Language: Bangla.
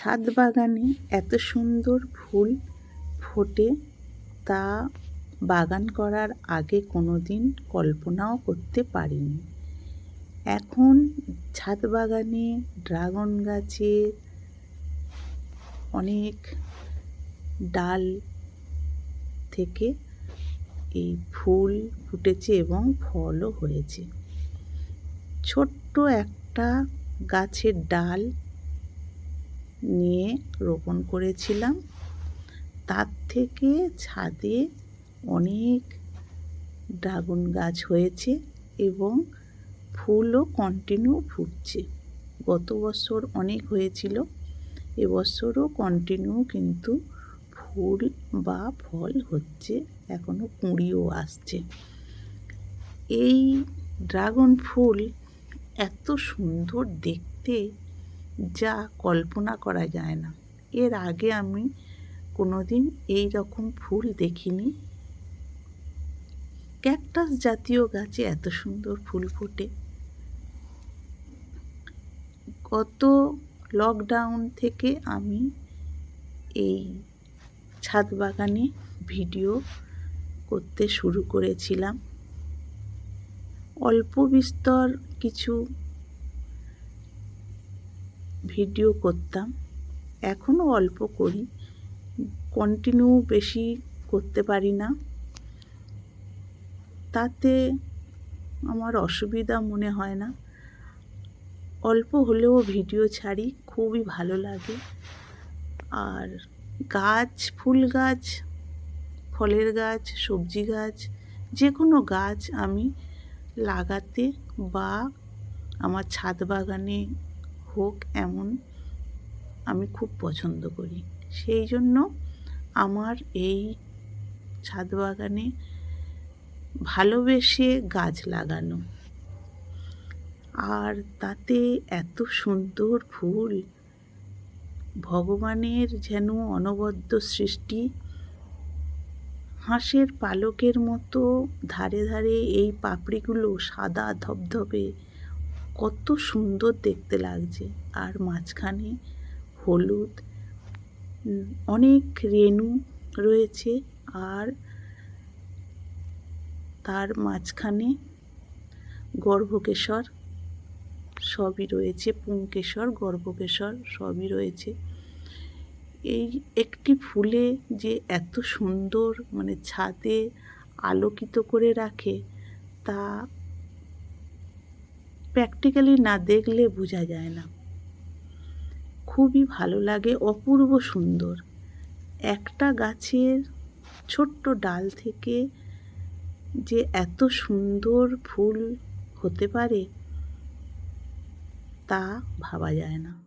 ছাদ বাগানে এত সুন্দর ফুল ফোটে তা বাগান করার আগে কোনো দিন কল্পনাও করতে পারিনি। এখন ছাদ বাগানে ড্রাগন গাছের অনেক ডাল থেকে এই ফুল ফুটেছে এবং ফলও হয়েছে। ছোট্ট একটা গাছের ডাল নিয়ে রোপণ করেছিলাম। তার থেকে ছাদে অনেক ড্রাগন গাছ হয়েছে এবং ফুলও কন্টিনিউ ফুটছে। গত বছর অনেক হয়েছিল এবছরও কন্টিনিউ কিন্তু ফুল বা ফল হচ্ছে এখনও কুঁড়িও আসছে। এই ড্রাগন ফুল এত সুন্দর দেখতে যা কল্পনা করা যায় না। এর আগে আমি কোনো দিন এই রকম ফুল দেখিনি। ক্যাকটাস জাতীয় গাছে এত সুন্দর ফুল ফোটে। গত লকডাউন থেকে আমি এই ছাদ বাগানে ভিডিও করতে শুরু করেছিলাম। অল্প বিস্তর কিছু ভিডিও করতাম। এখনও অল্প করি। কন্টিনিউ বেশি করতে পারি না। তাতে আমার অসুবিধা মনে হয় না। অল্প হলেও ভিডিও ছাড়ি, খুবই ভালো লাগে। আর গাছ, ফুল গাছ, ফলের গাছ, সবজি গাছ যে কোনো গাছ আমি লাগাতে বা আমার ছাদ বাগানে হোক এমন আমি খুব পছন্দ করি। সেই জন্য আমার এই ছাদ বাগানে ভালোবেসে গাছ লাগানো। আর তাতে এত সুন্দর ফুল, ভগবানের যেন অনবদ্য সৃষ্টি, হাঁসের পালকের মতো ধারে ধারে এই পাপড়িগুলো সাদা ধবধবে কত সুন্দর দেখতে লাগছে। আর মাঝখানে হলুদ অনেক রেণু রয়েছে। আর তার মাঝখানে গর্ভকেশর সবই রয়েছে, পুংকেশর, গর্ভকেশর সবই রয়েছে। এই একটি ফুলে যে এত সুন্দর মানে ছাদে আলোকিত করে রাখে, তা প্র্যাকটিক্যালি না দেখলে বোঝা যায় না। খুবই ভালো লাগে, অপূর্ব সুন্দর। একটা গাছের ছোট্ট ডাল থেকে যে এত সুন্দর ফুল হতে পারে, তা ভাবা যায় না।